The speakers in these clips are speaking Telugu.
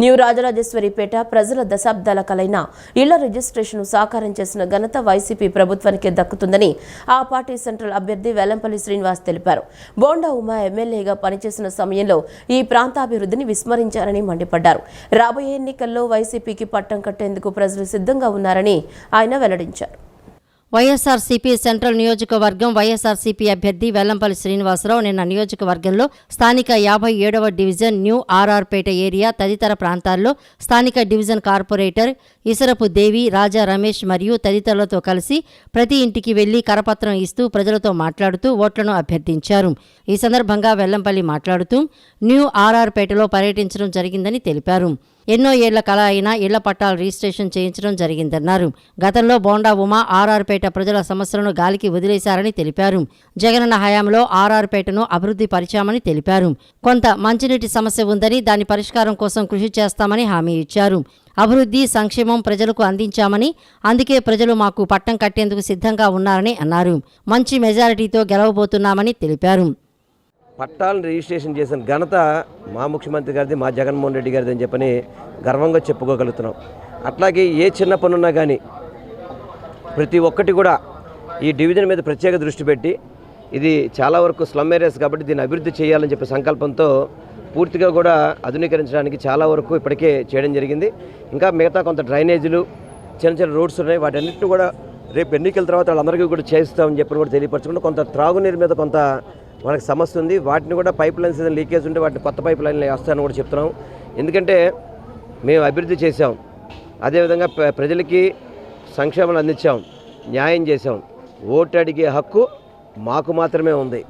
న్యూ రాజరాజేశ్వరిపేట ప్రజల దశాబ్దాల కలైన ఇళ్ళ రిజిస్ట్రేషన్ సాకారం చేసిన ఘనత వైసీపీ ప్రభుత్వానికే దక్కుతుందని ఆ పార్టీ సెంట్రల్ అభ్యర్థి వెల్లంపల్లి శ్రీనివాస్ తెలిపారు. బోండా ఉమా ఎమ్మెల్యేగా పనిచేసిన సమయంలో ఈ ప్రాంతాభివృద్ధిని విస్మరించారని మండిపడ్డారు. రాబోయే ఎన్నికల్లో వైసీపీకి పట్టం కట్టేందుకు ప్రజలు సిద్ధంగా ఉన్నారని ఆయన వెల్లడించారు. వైఎస్ఆర్సీపీ సెంట్రల్ నియోజకవర్గం వైఎస్ఆర్సీపీ అభ్యర్థి వెల్లంపల్లి శ్రీనివాసరావు నిన్న నియోజకవర్గంలో స్థానిక యాభై ఏడవ డివిజన్ న్యూ ఆర్ఆర్పేట ఏరియా తదితర ప్రాంతాల్లో స్థానిక డివిజన్ కార్పొరేటర్ ఇసరపు దేవి రాజా రమేష్ మరియు తదితరులతో కలిసి ప్రతి ఇంటికి వెళ్ళి కరపత్రం ఇస్తూ ప్రజలతో మాట్లాడుతూ ఓట్లను అభ్యర్థించారు. ఈ సందర్భంగా వెల్లంపల్లి మాట్లాడుతూ న్యూ ఆర్ఆర్పేటలో పర్యటించడం జరిగిందని తెలిపారు. ఎన్నో ఏళ్ళ కళ అయినా ఇళ్ళ పట్టాలు రిజిస్ట్రేషన్ చేయించడం జరిగిందన్నారు. గతంలో బోండా ఉమా ఆర్ఆర్పేట ప్రజల సమస్యలను గాలికి వదిలేశారని తెలిపారు. జగనన్న హయాంలో ఆర్ఆర్పేటను అభివృద్ధి పరిచామని తెలిపారు. కొంత మంచినీటి సమస్య ఉందని దాని పరిష్కారం కోసం కృషి చేస్తామని హామీ ఇచ్చారు. అభివృద్ధి సంక్షేమం ప్రజలకు అందించామని అందుకే ప్రజలు మాకు పట్టం కట్టేందుకు సిద్ధంగా ఉన్నారని అన్నారు. మంచి మెజారిటీతో గెలవబోతున్నామని తెలిపారు. పట్టాలను రిజిస్ట్రేషన్ చేసిన ఘనత మా ముఖ్యమంత్రి గారిది మా జగన్మోహన్ రెడ్డి గారిది అని చెప్పని గర్వంగా చెప్పుకోగలుగుతున్నాం. అట్లాగే ఏ చిన్న పనున్నా కానీ ప్రతి ఒక్కటి కూడా ఈ డివిజన్ మీద ప్రత్యేక దృష్టి పెట్టి ఇది చాలా వరకు స్లమ్ ఏరియాస్ కాబట్టి దీన్ని అభివృద్ధి చేయాలని చెప్పే సంకల్పంతో పూర్తిగా కూడా ఆధునీకరించడానికి చాలా వరకు ఇప్పటికే చేయడం జరిగింది. ఇంకా మిగతా కొంత డ్రైనేజీలు చిన్న చిన్న రోడ్స్ ఉన్నాయి. వాటన్నిటిని కూడా రేపు ఎన్నికల తర్వాత వాళ్ళందరికీ కూడా చేస్తామని చెప్పి కూడా తెలియపరచుకుంటూ కొంత త్రాగునీరు మీద కొంత మనకు సమస్య ఉంది. వాటిని కూడా పైప్ లైన్స్ ఏదైనా లీకేజ్ ఉంటే వాటిని కొత్త పైప్ లైన్లు వేస్తానని కూడా చెప్తున్నాం. ఎందుకంటే మేము అభివృద్ధి చేసాం అదేవిధంగా ప్ర- ప్రజలకి సంక్షేమాలు అందించాం. న్యాయం చేసాం ఓటు అడిగే హక్కు మాకు మాత్రమే ఉంది.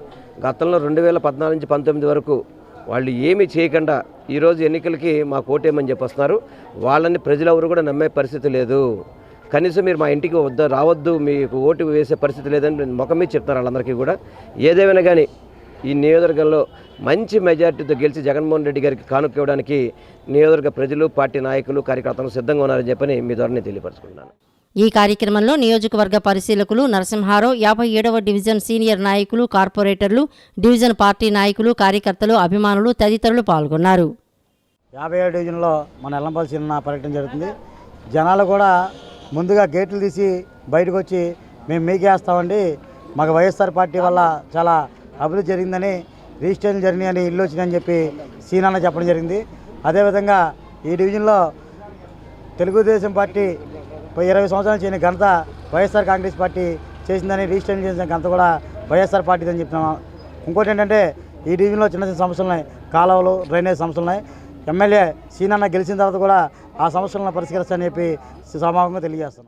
గతంలో రెండు వేల పద్నాలుగు నుంచి పంతొమ్మిది వరకు వాళ్ళు ఏమీ చేయకుండా ఈరోజు ఎన్నికలకి మాకు ఓటేయమని చెప్పి వస్తున్నారు వాళ్ళని ప్రజలు ఎవరు కూడా నమ్మే పరిస్థితి లేదు. కనీసం మీరు మా ఇంటికి వద్ద రావద్దు మీకు ఓటు వేసే పరిస్థితి లేదని ముఖం మీద చెప్తున్నారు వాళ్ళందరికీ కూడా. ఏదేమైనా కానీ ఈ నియోజకవర్గంలో మంచి మెజార్టీతో గెలిచి జగన్మోహన్ రెడ్డి గారికి కానుక ఇవ్వడానికి నియోజకవర్గ ప్రజలు పార్టీ నాయకులు కార్యకర్తలు సిద్ధంగా ఉన్నారని చెప్పని మీ ద్వారా నేను తెలియపరచుకుంటున్నాను. ఈ కార్యక్రమంలో నియోజకవర్గ పరిశీలకులు నరసింహారావు యాభై ఏడవ డివిజన్ సీనియర్ నాయకులు కార్పొరేటర్లు డివిజన్ పార్టీ నాయకులు కార్యకర్తలు అభిమానులు తదితరులు పాల్గొన్నారు. యాభై ఏడు డివిజన్లో మన ఎల్లంపల్లి చిన్న పర్యటన జరుగుతుంది. జనాలు కూడా ముందుగా గేట్లు తీసి బయటకు వచ్చి మేము మీకేస్తామండి మాకు వైఎస్ఆర్ పార్టీ వల్ల చాలా అభివృద్ధి జరిగిందని రిజిస్ట్రేషన్ అని ఇల్లు వచ్చిందని చెప్పి సీనాన్న చెప్పడం జరిగింది. అదేవిధంగా ఈ డివిజన్లో తెలుగుదేశం పార్టీ ఇరవై సంవత్సరాలు చేయని ఘనత వైఎస్ఆర్ కాంగ్రెస్ పార్టీ చేసిందని రిజిస్ట్రేషన్ చేసిన ఘనత కూడా వైఎస్ఆర్ పార్టీ అని చెప్తున్నాం ఇంకోటి ఏంటంటే ఈ డివిజన్లో చిన్న చిన్న సమస్యలు ఉన్నాయి కాలువలు డ్రైనేజ్ సమస్యలు ఉన్నాయి ఎమ్మెల్యే సీనన్న గెలిచిన తర్వాత కూడా ఆ సమస్యలను పరిష్కరిస్తానని చెప్పి సమాపంగా తెలియజేస్తున్నాం.